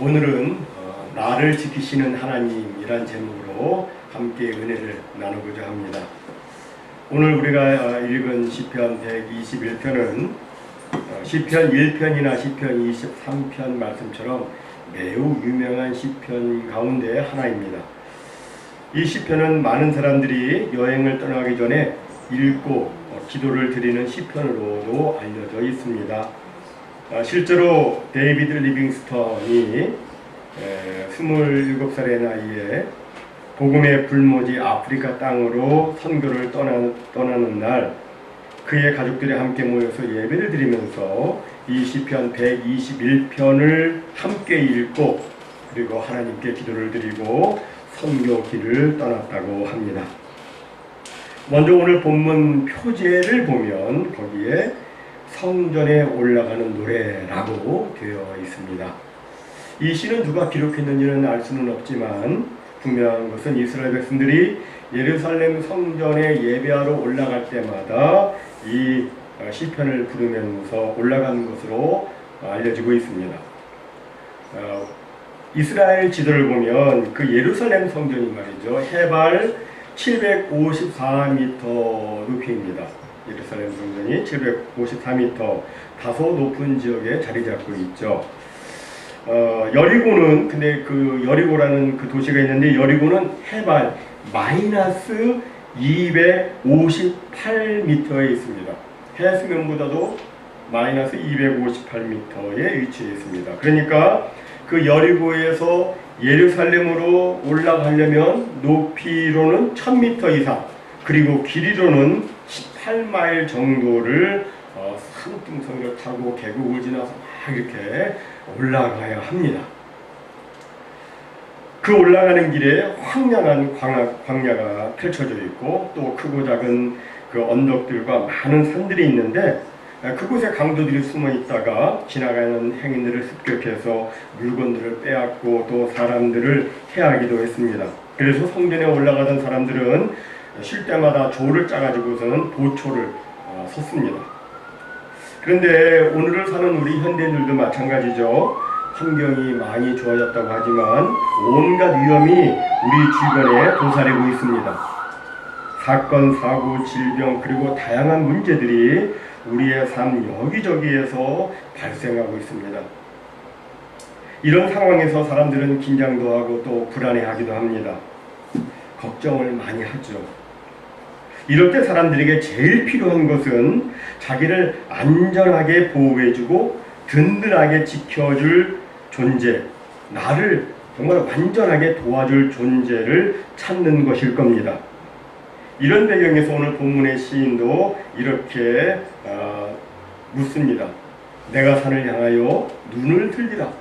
오늘은 어, 나를 지키시는 하나님이란 제목으로 함께 은혜를 나누고자 합니다. 오늘 우리가 어, 읽은 시편 121편은 어, 시편 1편이나 시편 23편 말씀처럼 매우 유명한 시편 가운데 하나입니다. 이 시편은 많은 사람들이 여행을 떠나기 전에 읽고 어, 기도를 드리는 시편으로도 알려져 있습니다. 아, 실제로 데이비드 리빙스턴이 27살의 나이에 복음의 불모지 아프리카 땅으로 선교를 떠나, 떠나는 날 그의 가족들이 함께 모여서 예배를 드리면서 이 시편 121편을 함께 읽고 그리고 하나님께 기도를 드리고 선교 길을 떠났다고 합니다. 먼저 오늘 본문 표제를 보면 거기에 성전에 올라가는 노래라고 되어 있습니다. 이 시는 누가 기록했는지는 알 수는 없지만 분명한 것은 이스라엘 백성들이 예루살렘 성전에 예배하러 올라갈 때마다 이 시편을 부르면서 올라가는 것으로 알려지고 있습니다. 어, 이스라엘 지도를 보면 그 예루살렘 성전이 말이죠. 해발 754m 높이입니다. 예루살렘 성전이 754m 다소 높은 지역에 자리 잡고 있죠. 어, 여리고는 근데 그 여리고라는 그 도시가 있는데 여리고는 해발 마이너스 258m에 있습니다. 해수면보다도 마이너스 258m에 위치해 있습니다. 그러니까 그 여리고에서 예루살렘으로 올라가려면 높이로는 1000m 이상 그리고 길이로는 18마일 정도를 어, 산등성을 타고 계곡을 지나서 막 이렇게 올라가야 합니다. 그 올라가는 길에 황량한 광야, 광야 가 펼쳐져 있고 또 크고 작은 그 언덕들과 많은 산들이 있는데 그곳에 강도들이 숨어 있다가 지나가는 행인들을 습격해서 물건들을 빼앗고 또 사람들을 해하기도 했습니다. 그래서 성전에 올라가던 사람들은 쉴 때마다 조를 짜가지고서는 보초를 어, 섰습니다. 그런데 오늘을 사는 우리 현대인들도 마찬가지죠. 환경이 많이 좋아졌다고 하지만 온갖 위험이 우리 주변에 도사리고 있습니다. 사건, 사고, 질병 그리고 다양한 문제들이 우리의 삶 여기저기에서 발생하고 있습니다. 이런 상황에서 사람들은 긴장도 하고 또 불안해하기도 합니다. 걱정을 많이 하죠. 이럴 때 사람들에게 제일 필요한 것은 자기를 안전하게 보호해주고 든든하게 지켜줄 존재, 나를 정말 완전하게 도와줄 존재를 찾는 것일 겁니다. 이런 배경에서 오늘 본문의 시인도 이렇게 어, 묻습니다. 내가 산을 향하여 눈을 들리라.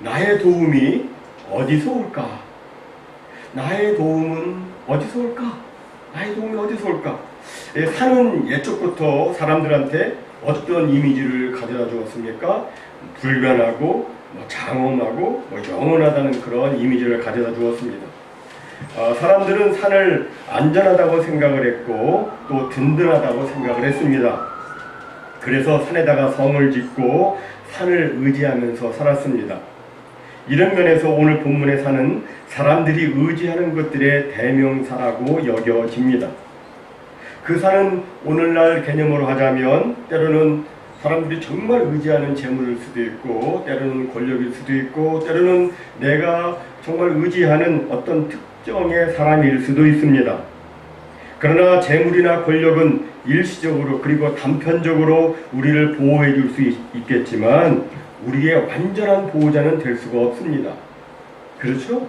나의 도움이 어디서 올까? 나의 도움은 어디서 올까? 나의 도움이 어디서 올까? 예, 산은 예적부터 사람들한테 어떤 이미지를 가져다 주었습니까? 불변하고 뭐 장엄하고 뭐 영원하다는 그런 이미지를 가져다 주었습니다. 어, 사람들은 산을 안전하다고 생각을 했고 또 든든하다고 생각을 했습니다. 그래서 산에다가 성을 짓고 산을 의지하면서 살았습니다. 이런 면에서 오늘 본문의 산은 사람들이 의지하는 것들의 대명사라고 여겨집니다. 그 산은 오늘날 개념으로 하자면 때로는 사람들이 정말 의지하는 재물일 수도 있고 때로는 권력일 수도 있고 때로는 내가 정말 의지하는 어떤 특정의 사람일 수도 있습니다. 그러나 재물이나 권력은 일시적으로 그리고 단편적으로 우리를 보호해 줄 수 있겠지만 우리의 완전한 보호자는 될 수가 없습니다. 그렇죠?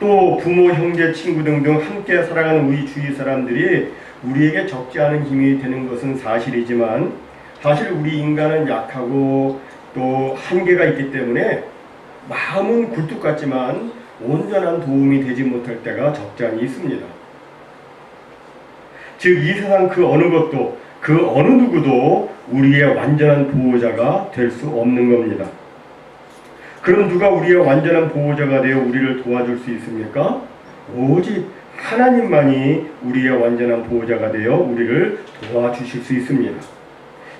또 부모, 형제, 친구 등등 함께 살아가는 우리 주위 사람들이 우리에게 적지 않은 힘이 되는 것은 사실이지만 사실 우리 인간은 약하고 또 한계가 있기 때문에 마음은 굴뚝 같지만 온전한 도움이 되지 못할 때가 적잖이 있습니다. 즉 이 세상 그 어느 것도 그 어느 누구도 우리의 완전한 보호자가 될 수 없는 겁니다. 그럼 누가 우리의 완전한 보호자가 되어 우리를 도와줄 수 있습니까? 오직 하나님만이 우리의 완전한 보호자가 되어 우리를 도와주실 수 있습니다.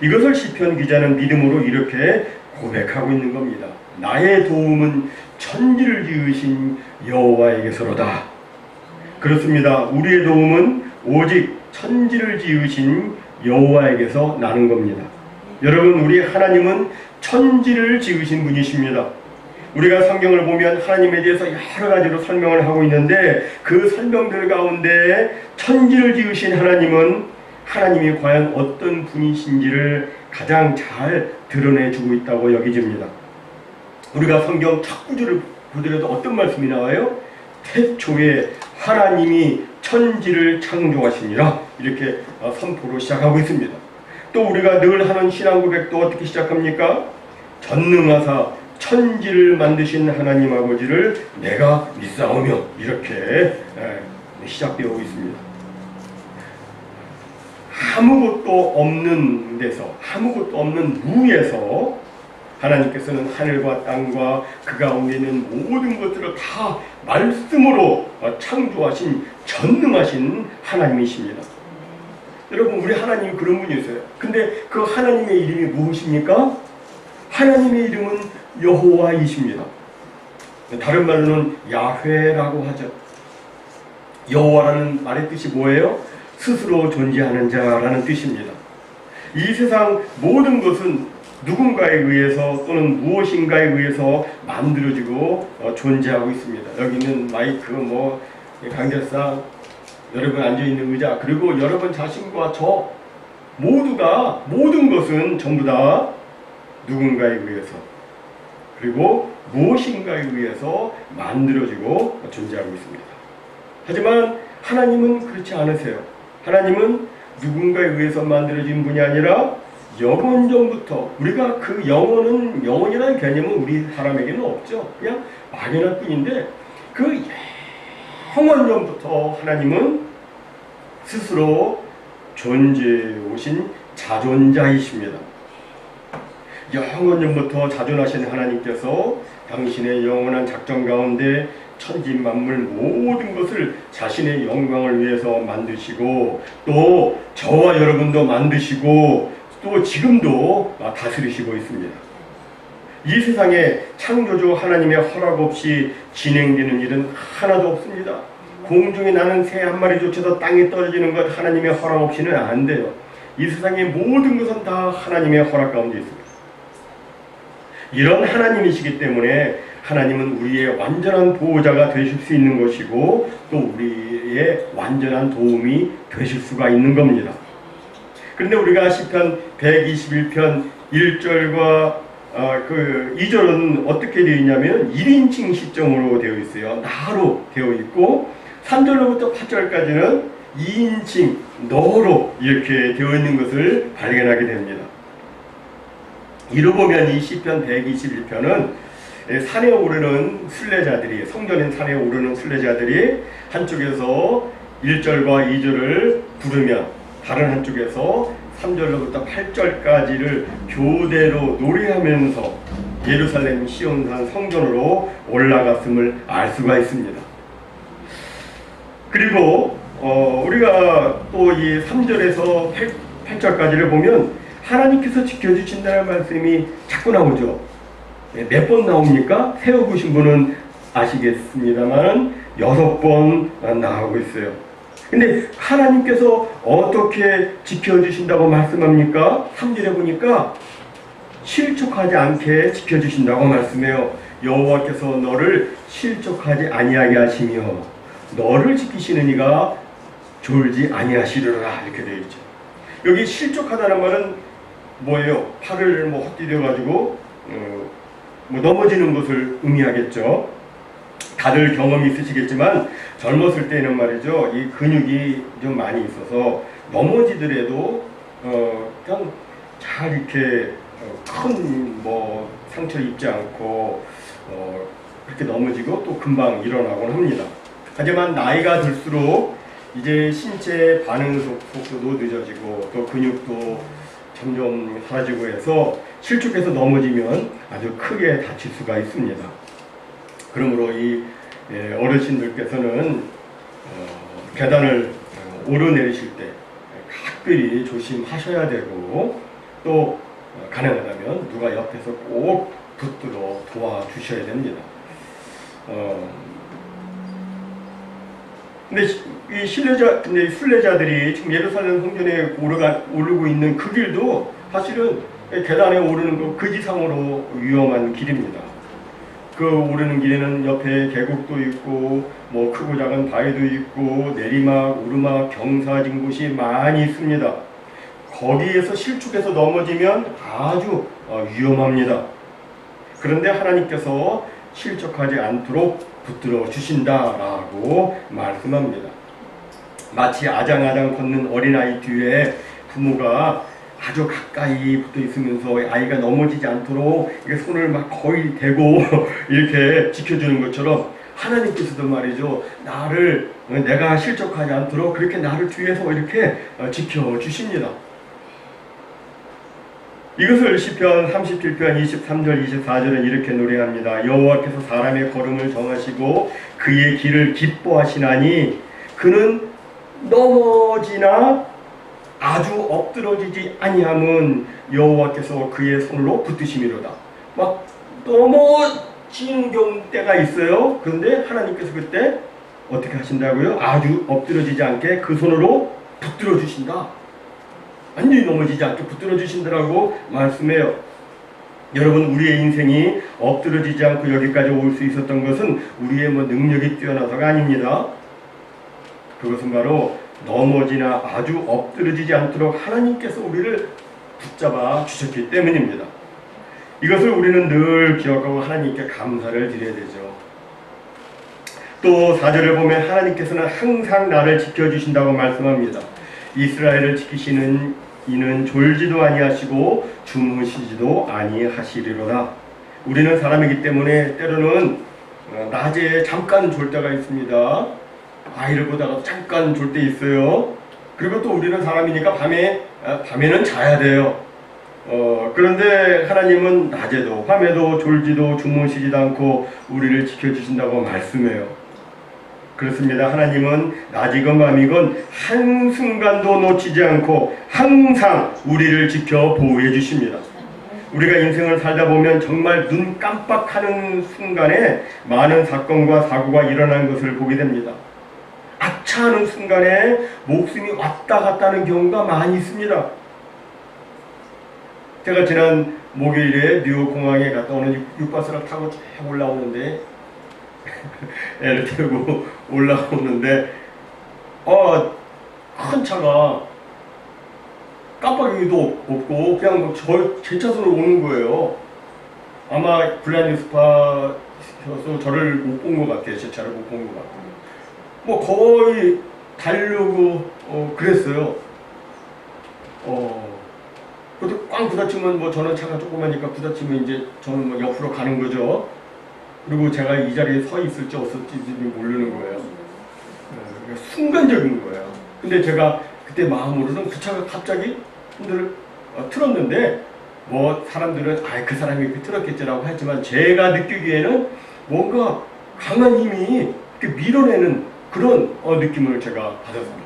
이것을 시편 기자는 믿음으로 이렇게 고백하고 있는 겁니다. 나의 도움은 천지를 지으신 여호와에게서로다. 그렇습니다. 우리의 도움은 오직 천지를 지으신 여호와에게서 나는 겁니다. 여러분, 우리 하나님은 천지를 지으신 분이십니다. 우리가 성경을 보면 하나님에 대해서 여러 가지로 설명을 하고 있는데 그 설명들 가운데 천지를 지으신 하나님은 하나님이 과연 어떤 분이신지를 가장 잘 드러내주고 있다고 여기집니다. 우리가 성경 첫 구절을 보더라도 어떤 말씀이 나와요? 태초에 하나님이 천지를 창조하시니라 이렇게 어, 선포로 시작하고 있습니다. 또 우리가 늘 하는 신앙 고백도 어떻게 시작합니까? 전능하사 천지를 만드신 하나님 아버지를 내가 믿사오며 이렇게 에, 시작되어 있습니다. 아무것도 없는 데서 아무것도 없는 무에서 하나님께서는 하늘과 땅과 그 가운데 있는 모든 것들을 다 말씀으로 어, 창조하신 전능하신 하나님이십니다. 여러분 우리 하나님이 그런 분이세요. 근데 그 하나님의 이름이 무엇입니까? 하나님의 이름은 여호와이십니다. 다른 말로는 야훼라고 하죠. 여호와라는 말의 뜻이 뭐예요? 스스로 존재하는 자라는 뜻입니다. 이 세상 모든 것은 누군가에 의해서 또는 무엇인가에 의해서 만들어지고 어, 존재하고 있습니다. 여기는 마이크, 뭐 강대상, 여러분 앉아 있는 의자, 그리고 여러분 자신과 저 모두가 모든 것은 전부 다 누군가에 의해서 그리고 무엇인가에 의해서 만들어지고 존재하고 있습니다. 하지만 하나님은 그렇지 않으세요. 하나님은 누군가에 의해서 만들어진 분이 아니라 영원 전부터 우리가 그 영원은 영원이라는 개념은 우리 사람에게는 없죠. 그냥 막연할 뿐인데 그 영원 전부터 하나님은 스스로 존재해 오신 자존자이십니다. 영원 전부터 자존하신 하나님께서 당신의 영원한 작정 가운데 천지 만물 모든 것을 자신의 영광을 위해서 만드시고 또 저와 여러분도 만드시고 또 지금도 다스리시고 있습니다. 이 세상에 창조주 하나님의 허락 없이 진행되는 일은 하나도 없습니다. 공중에 나는 새 한 마리조차도 땅에 떨어지는 것 하나님의 허락 없이는 안 돼요. 이 세상의 모든 것은 다 하나님의 허락 가운데 있습니다. 이런 하나님이시기 때문에 하나님은 우리의 완전한 보호자가 되실 수 있는 것이고 또 우리의 완전한 도움이 되실 수가 있는 겁니다. 그런데 우리가 시편 121편 1절과 어, 그 2절은 어떻게 되어 있냐면 1인칭 시점으로 되어 있어요. 나로 되어 있고 3절로부터 8절까지는 2인칭 너로 이렇게 되어 있는 것을 발견하게 됩니다. 이로 보면 이 시편 121편은 산에 오르는 순례자들이 성전인 산에 오르는 순례자들이 한쪽에서 1절과 2절을 부르면 다른 한쪽에서 3절로부터 8절까지를 교대로 노래하면서 예루살렘 시온산 성전으로 올라갔음을 알 수가 있습니다. 그리고 어, 우리가 또 이 3절에서 8, 절까지를 보면 하나님께서 지켜주신다는 말씀이 자꾸 나오죠. 네, 몇번 나옵니까? 세워보신 분은 아시겠습니다만 여섯 번 나오고 있어요. 근데 하나님께서 어떻게 지켜주신다고 말씀합니까? 3절에 보니까 실족하지 않게 지켜주신다고 말씀해요. 여호와께서 너를 실족하지 아니하게 하시며 너를 지키시는 이가 졸지 아니하시리라 이렇게 되어 있죠. 여기 실족하다는 말은 뭐예요? 팔을 뭐 헛디뎌 가지고 어, 뭐 넘어지는 것을 의미하겠죠. 다들 경험이 있으시겠지만 젊었을 때는 말이죠. 이 근육이 좀 많이 있어서 넘어지더라도 어, 그냥 잘 이렇게 어, 큰뭐 상처 입지 않고 어, 그렇게 넘어지고 또 금방 일어나곤 합니다. 하지만 나이가 들수록 이제 신체 반응 속도도 늦어지고 또 근육도 점점 사라지고 해서 실축해서 넘어지면 아주 크게 다칠 수가 있습니다. 그러므로 이 예, 어르신들께서는 어, 계단을 어, 오르내리실 때 각별히 조심하셔야 되고 또 어, 가능하다면 누가 옆에서 꼭 붙들어 도와주셔야 됩니다. 어, 근데 시- 이 신뢰자, 근데 순례자들이 지금 예루살렘 성전에 오르가, 오르고 있는 그 길도 사실은 계단에 오르는 거 그 지상으로 위험한 길입니다. 그 오르는 길에는 옆에 계곡도 있고 뭐 크고 작은 바위도 있고 내리막, 오르막, 경사진 곳이 많이 있습니다. 거기에서 실축해서 넘어지면 아주 어, 위험합니다. 그런데 하나님께서 실족하지 않도록 붙들어 주신다라고 말씀합니다. 마치 아장아장 걷는 어린아이 뒤에 부모가 아주 가까이 붙어 있으면서 아이가 넘어지지 않도록 손을 막 거의 대고 이렇게 지켜주는 것처럼 하나님께서도 말이죠. 나를 어, 내가 실족하지 않도록 그렇게 나를 뒤에서 이렇게 어, 지켜주십니다. 이것을 시편 37편 23절 24절은 이렇게 노래합니다. 여호와께서 사람의 걸음을 정하시고 그의 길을 기뻐하시나니 그는 넘어지나 아주 엎드러지지 아니함은 여호와께서 그의 손으로 붙드심이로다. 막 넘어지는 경우 때가 있어요. 그런데 하나님께서 그때 어떻게 하신다고요? 아주 엎드러지지 않게 그 손으로 붙들어 주신다. 완전히 넘어지지 않게 붙들어 주신다라고 말씀해요. 여러분 우리의 인생이 엎드러지지 않고 여기까지 올 수 있었던 것은 우리의 뭐 능력이 뛰어나서가 아닙니다. 그것은 바로 넘어지나 아주 엎드러지지 않도록 하나님께서 우리를 붙잡아 주셨기 때문입니다. 이것을 우리는 늘 기억하고 하나님께 감사를 드려야 되죠. 또 4절을 보면 하나님께서는 항상 나를 지켜주신다고 말씀합니다. 이스라엘을 지키시는 이는 졸지도 아니하시고 주무시지도 아니하시리로다. 우리는 사람이기 때문에 때로는 어, 낮에 잠깐 졸 때가 있습니다. 아이를 보다가 잠깐 졸 때 있어요. 그리고 또 우리는 사람이니까 밤에 아, 밤에는 자야 돼요. 어, 그런데 하나님은 낮에도 밤에도 졸지도 주무시지도 않고 우리를 지켜주신다고 말씀해요. 그렇습니다. 하나님은 낮이건 밤이건 한순간도 놓치지 않고 항상 우리를 지켜 보호해 주십니다. 우리가 인생을 살다 보면 정말 눈 깜빡하는 순간에 많은 사건과 사고가 일어난 것을 보게 됩니다. 아차하는 순간에 목숨이 왔다 갔다 하는 경우가 많이 있습니다. 제가 지난 목요일에 뉴욕 공항에 갔다 오는 육- 육바스를 타고 쭉 올라오는데 애를 태우고 올라오는데 어 큰 차가 깜빡이도 없고 그냥 저제 차선으로 오는 거예요. 아마 블라인드 스팟에서 저를 못 본 것 같아요. 제 차를 못 본 것 같아요. 뭐 거의 달려고 어, 그랬어요. 어, 그것도 꽝 부딪히면 뭐 저는 차가 조그마니까 부딪히면 이제 저는 뭐 옆으로 가는 거죠. 그리고 제가 이 자리에 서 있을지 없을지 모르는 거예요. 어, 그러니까 순간적인 거예요. 근데 제가 그때 마음으로는 그 차가 갑자기 흔들 어, 틀었는데 뭐 사람들은 아 그 사람이 그 틀었겠지라고 하지만 제가 느끼기에는 뭔가 강한 힘이 밀어내는 그런 어, 느낌을 제가 받았습니다.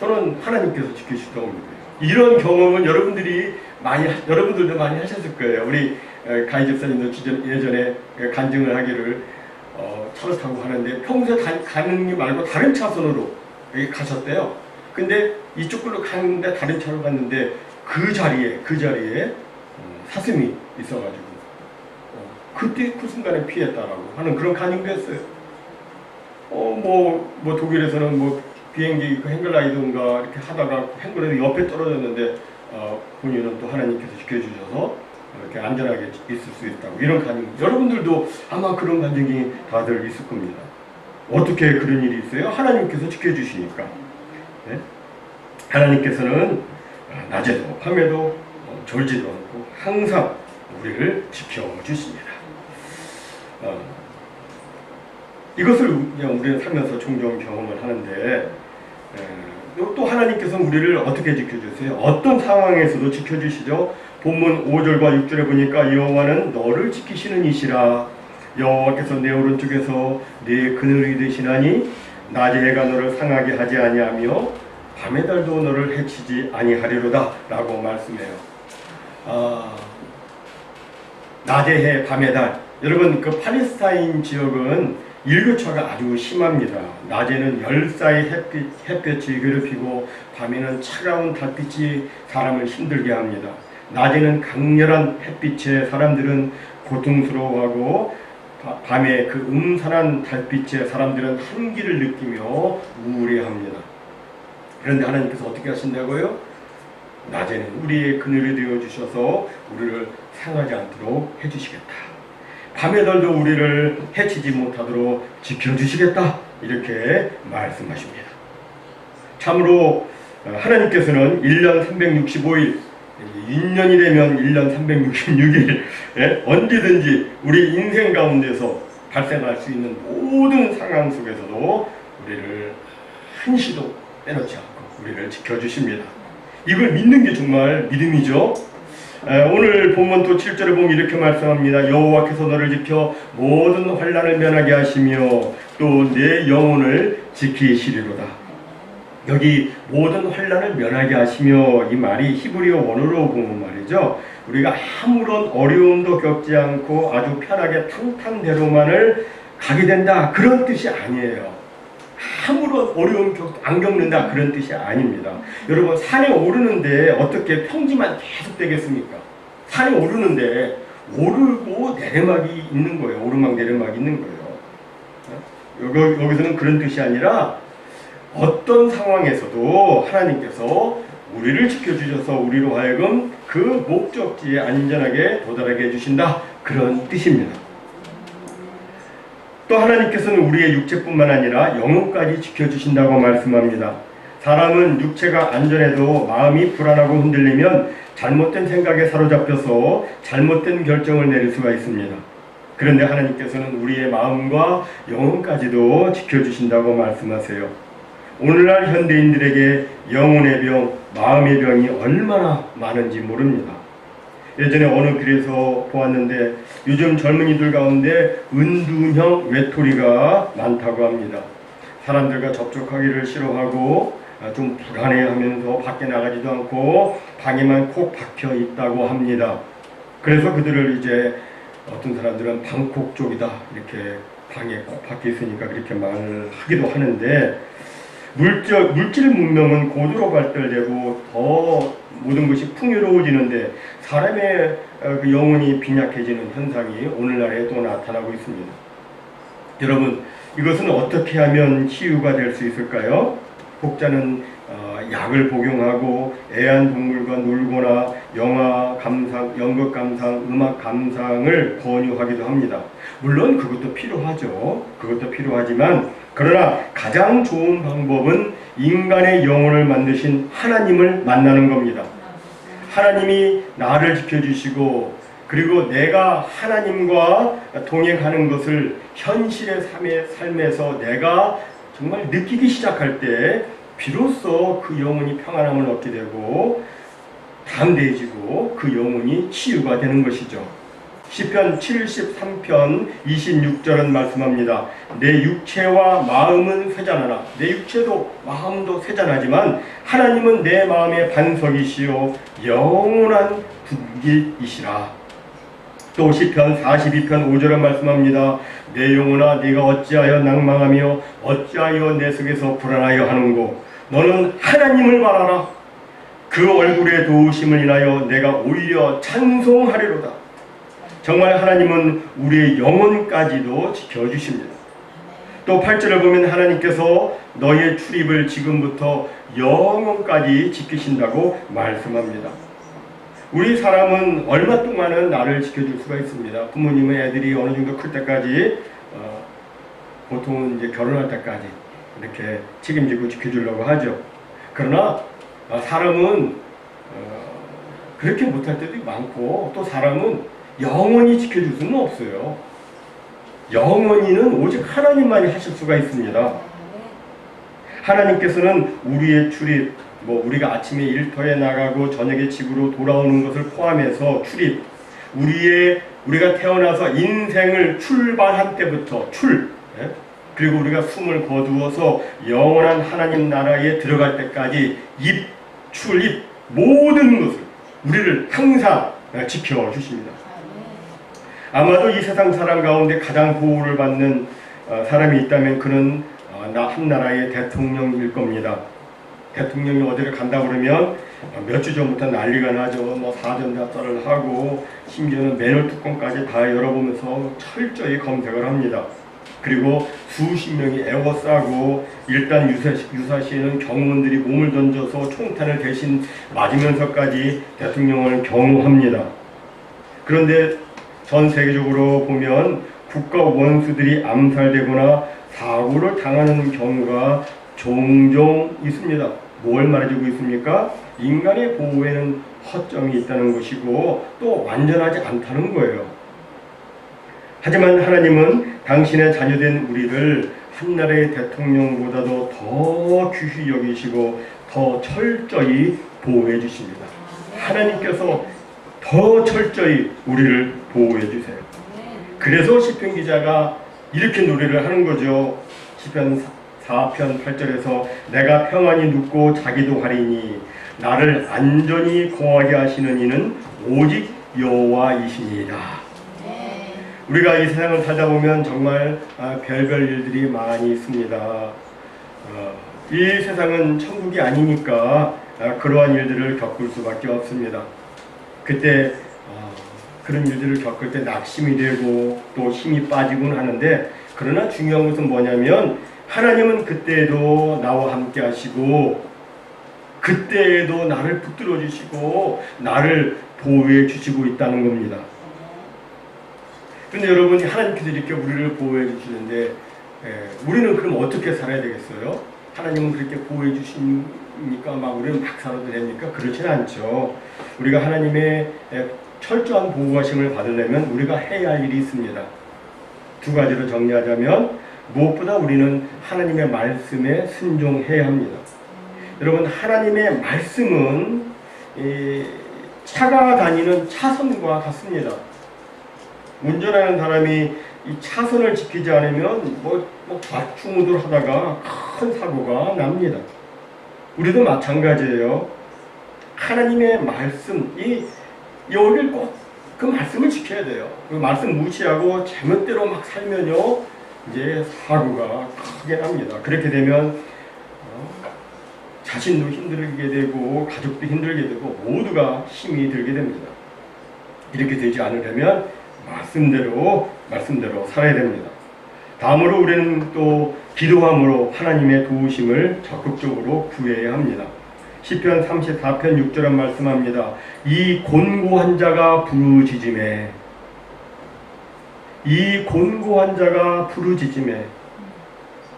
저는 하나님께서 지켜주시다고 믿어요. 이런 경험은 여러분들이 많이 하- 여러분들도 많이 하셨을 거예요. 우리 에, 가희 집사님도 예전에 에, 간증을 하기를 어, 차를 타고 가는데 평소에 가, 가는 게 말고 다른 차선으로 가셨대요. 근데 이쪽 길로 가는데 다른 차로 갔는데 그 자리에 그 자리에 어, 사슴이 있어가지고 어, 그때 그 순간에 피했다라고 하는 그런 간증도 했어요. 어뭐 뭐 독일에서는 뭐 비행기 그 행글라이드인가 이렇게 하다가 행글라이드 옆에 떨어졌는데 어, 본인은 또 하나님께서 지켜주셔서 이렇게 안전하게 있을 수 있다고 이런 간증 여러분들도 아마 그런 간증이 다들 있을 겁니다. 어떻게 그런 일이 있어요? 하나님께서 지켜주시니까 네? 하나님께서는 낮에도 밤에도 어, 졸지도 않고 항상 우리를 지켜주십니다. 어, 이것을 우리는 살면서 종종 경험을 하는데 에, 또 하나님께서 우리를 어떻게 지켜주세요? 어떤 상황에서도 지켜주시죠? 본문 5절과 6절에 보니까 여호와는 너를 지키시는 이시라 여호와께서 내 오른쪽에서 내 그늘이 되시나니 낮에 해가 너를 상하게 하지 아니하며 밤의 달도 너를 해치지 아니하리로다 라고 말씀해요. 아, 낮의 해 밤의 달 여러분 그 팔레스타인 지역은 일교차가 아주 심합니다. 낮에는 열사의 햇빛, 햇볕이 괴롭히고 밤에는 차가운 달빛이 사람을 힘들게 합니다. 낮에는 강렬한 햇빛에 사람들은 고통스러워하고 바- 밤에 그 음산한 달빛에 사람들은 한기를 느끼며 우울해합니다. 그런데 하나님께서 어떻게 하신다고요? 낮에는 우리의 그늘이 되어 주셔서 우리를 상하지 않도록 해주시겠다. 밤의 달도 우리를 해치지 못하도록 지켜주시겠다. 이렇게 말씀하십니다. 참으로 어, 하나님께서는 1년 365일, 1년이 되면 1년 366일, 예? 언제든지 우리 인생 가운데서 발생할 수 있는 모든 상황 속에서도 우리를 한시도 빼놓지 않고 우리를 지켜주십니다. 이걸 믿는 게 정말 믿음이죠. 에, 오늘 본문 또 7절에 보면 이렇게 말씀합니다. 여호와께서 너를 지켜 모든 환란을 면하게 하시며 또 내 영혼을 지키시리로다. 여기 모든 환란을 면하게 하시며 이 말이 히브리어 원어로 보면 말이죠. 우리가 아무런 어려움도 겪지 않고 아주 편하게 탄탄대로만을 가게 된다 그런 뜻이 아니에요. 아무런 어려움 겪- 안 겪는다 그런 뜻이 아닙니다. 여러분 산에 오르는데 어떻게 평지만 계속 되겠습니까? 산에 오르는데 오르고 내리막이 있는 거예요. 오르막 내리막 있는 거예요. 여기, 여기서는 그런 뜻이 아니라 어떤 상황에서도 하나님께서 우리를 지켜주셔서 우리로 하여금 그 목적지에 안전하게 도달하게 해주신다. 그런 뜻입니다. 또 하나님께서는 우리의 육체뿐만 아니라 영혼까지 지켜주신다고 말씀합니다. 사람은 육체가 안전해도 마음이 불안하고 흔들리면 잘못된 생각에 사로잡혀서 잘못된 결정을 내릴 수가 있습니다. 그런데 하나님께서는 우리의 마음과 영혼까지도 지켜주신다고 말씀하세요. 오늘날 현대인들에게 영혼의 병, 마음의 병이 얼마나 많은지 모릅니다. 예전에 어느 길에서 보았는데 요즘 젊은이들 가운데 은둔형 외톨이가 많다고 합니다. 사람들과 접촉하기를 싫어하고 아, 좀 불안해하면서 밖에 나가지도 않고 방에만 콕 박혀 있다고 합니다. 그래서 그들을 이제 어떤 사람들은 방콕 쪽이다 이렇게 방에 콕 박혀 있으니까 그렇게 말을 하기도 하는데 물질, 물질 문명은 고도로 발달되고 더 모든 것이 풍요로워지는데 사람의 어, 그 영혼이 빈약해지는 현상이 오늘날에 또 나타나고 있습니다. 여러분 이것은 어떻게 하면 치유가 될 수 있을까요? 혹자는 어, 약을 복용하고 애완동물과 놀거나 영화 감상, 연극 감상, 음악 감상을 권유하기도 합니다. 물론 그것도 필요하죠. 그것도 필요하지만 그러나 가장 좋은 방법은 인간의 영혼을 만드신 하나님을 만나는 겁니다. 하나님이 나를 지켜주시고 그리고 내가 하나님과 동행하는 것을 현실의 삶의 삶에서 내가 정말 느끼기 시작할 때 비로소 그 영혼이 평안함을 얻게 되고 담대해지고 그 영혼이 치유가 되는 것이죠. 시편 73편 26절은 말씀합니다. 내 육체와 마음은 쇠잔하나 내 육체도 마음도 쇠잔하지만 하나님은 내 마음의 반석이시요 영원한 분길이시라. 또 시편 42편 5절은 말씀합니다. 내 영혼아 네가 어찌하여 낭망하며 어찌하여 내 속에서 불안하여 하는고 너는 하나님을 바라라. 그 얼굴의 도우심을 인하여 내가 오히려 찬송하리로다. 정말 하나님은 우리의 영혼까지도 지켜주십니다. 또 8절을 보면 하나님께서 너의 출입을 지금부터 영원까지 지키신다고 말씀합니다. 우리 사람은 얼마 동안은 나를 지켜줄 수가 있습니다. 부모님의 애들이 어느 정도 클 때까지 어, 보통은 이제 결혼할 때까지 이렇게 책임지고 지켜주려고 하죠. 그러나 어, 사람은 어, 그렇게 못할 때도 많고 또 사람은 영원히 지켜줄 수는 없어요. 영원히는 오직 하나님만이 하실 수가 있습니다. 하나님께서는 우리의 출입, 뭐 우리가 아침에 일터에 나가고 저녁에 집으로 돌아오는 것을 포함해서 출입, 우리의 우리가 태어나서 인생을 출발한 때부터 출, 예? 그리고 우리가 숨을 거두어서 영원한 하나님 나라에 들어갈 때까지 입, 출입 모든 것을 우리를 항상 지켜 주십니다. 아마도 이 세상 사람 가운데 가장 보호를 받는 어, 사람이 있다면 그는 어, 나- 한 나라의 대통령일 겁니다. 대통령이 어디를 간다 그러면 몇 주 전부터 난리가 나죠. 뭐 사전답사를 하고 심지어는 매너 뚜껑까지 다 열어보면서 철저히 검색을 합니다. 그리고 수십 명이 애워싸고 일단 유사시, 유사시에는 경호원들이 몸을 던져서 총탄을 대신 맞으면서까지 대통령을 경호합니다. 그런데 전 세계적으로 보면 국가 원수들이 암살되거나 사고를 당하는 경우가 종종 있습니다. 뭘 말해주고 있습니까? 인간의 보호에는 허점이 있다는 것이고 또 완전하지 않다는 거예요. 하지만 하나님은 당신의 자녀된 우리를 한 나라의 대통령보다도 더 귀히 여기시고 더 철저히 보호해 주십니다. 하나님께서 더 철저히 우리를 보호해 주세요. 그래서 시편 기자가 이렇게 노래를 하는 거죠. 시편 4편 8절에서 내가 평안히 눕고 자기도 하리니 나를 안전히 거하게 하시는 이는 오직 여호와이시니이다. 우리가 이 세상을 살다 보면 정말 아, 별별 일들이 많이 있습니다. 어, 이 세상은 천국이 아니니까 아, 그러한 일들을 겪을 수밖에 없습니다. 그때 어, 그런 일들을 겪을 때 낙심이 되고 또 힘이 빠지곤 하는데 그러나 중요한 것은 뭐냐면 하나님은 그때에도 나와 함께 하시고 그때에도 나를 붙들어 주시고 나를 보호해 주시고 있다는 겁니다. 근데 여러분 하나님께서 이렇게 우리를 보호해 주시는데 예, 우리는 그럼 어떻게 살아야 되겠어요? 하나님은 그렇게 보호해 주시니까 막 우리는 막 살아도 됩니까? 그렇지는 않죠. 우리가 하나님의 예, 철저한 보호하심을 받으려면 우리가 해야 할 일이 있습니다. 두 가지로 정리하자면 무엇보다 우리는 하나님의 말씀에 순종해야 합니다. 여러분 하나님의 말씀은 이 차가 다니는 차선과 같습니다. 운전하는 사람이 이 차선을 지키지 않으면 뭐, 뭐 좌충우돌 하다가 큰 사고가 납니다. 우리도 마찬가지예요. 하나님의 말씀, 이 여기를 꼭그 말씀을 지켜야 돼요. 그 말씀 무시하고 제멋대로 막 살면요, 이제 사고가 크게 납니다. 그렇게 되면 어, 자신도 힘들게 되고 가족도 힘들게 되고 모두가 힘이 들게 됩니다. 이렇게 되지 않으려면 말씀대로 말씀대로 살아야 됩니다. 다음으로 우리는 또 기도함으로 하나님의 도우심을 적극적으로 구해야 합니다. 시편 34편 6절은 말씀합니다. 이 곤고한 자가 부르짖음에 이 곤고한 자가 부르짖음에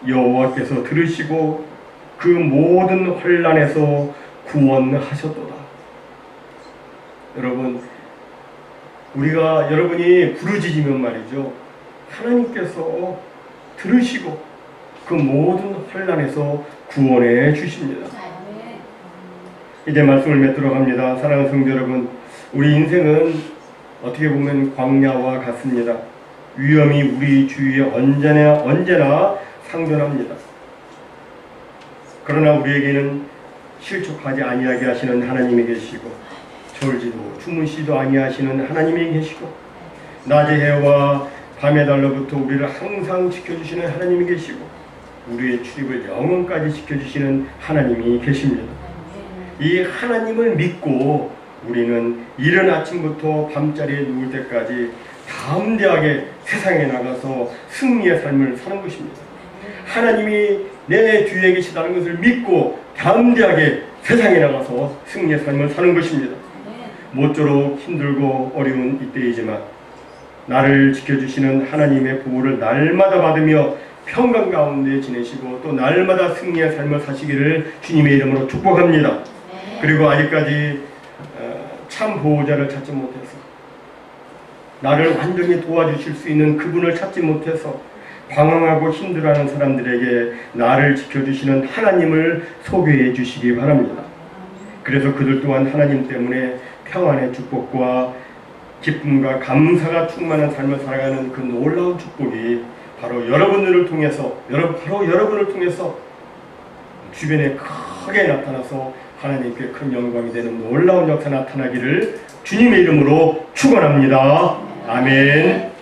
여호와께서 들으시고 그 모든 환란에서 구원하셨도다. 여러분 우리가 여러분이 부르짖으면 말이죠. 하나님께서 들으시고 그 모든 환란에서 구원해 주십니다. 이제 말씀을 맺도록 합니다. 사랑하는 성도 여러분, 우리 인생은 어떻게 보면 광야와 같습니다. 위험이 우리 주위에 언제나 언제나 상존합니다. 그러나 우리에게는 실족하지 아니하게 하시는 하나님이 계시고 졸지도 주무시도 아니하시는 하나님이 계시고 낮의 해와 밤의 달로부터 우리를 항상 지켜주시는 하나님이 계시고 우리의 출입을 영원까지 지켜주시는 하나님이 계십니다. 이 하나님을 믿고 우리는 이른 아침부터 밤자리에 누울 때까지 담대하게 세상에 나가서 승리의 삶을 사는 것입니다. 하나님이 내 뒤에 계시다는 것을 믿고 담대하게 세상에 나가서 승리의 삶을 사는 것입니다. 모쪼록 힘들고 어려운 이때이지만 나를 지켜주시는 하나님의 보호를 날마다 받으며 평강 가운데 지내시고 또 날마다 승리의 삶을 사시기를 주님의 이름으로 축복합니다. 그리고 아직까지 어, 참 보호자를 찾지 못해서 나를 완전히 도와주실 수 있는 그분을 찾지 못해서 방황하고 힘들어하는 사람들에게 나를 지켜주시는 하나님을 소개해 주시기 바랍니다. 그래서 그들 또한 하나님 때문에 평안의 축복과 기쁨과 감사가 충만한 삶을 살아가는 그 놀라운 축복이 바로 여러분들을 통해서 바로 여러분을 통해서 주변에 크게 나타나서 하나님께 큰 영광이 되는 놀라운 역사 나타나기를 주님의 이름으로 축원합니다. 아멘.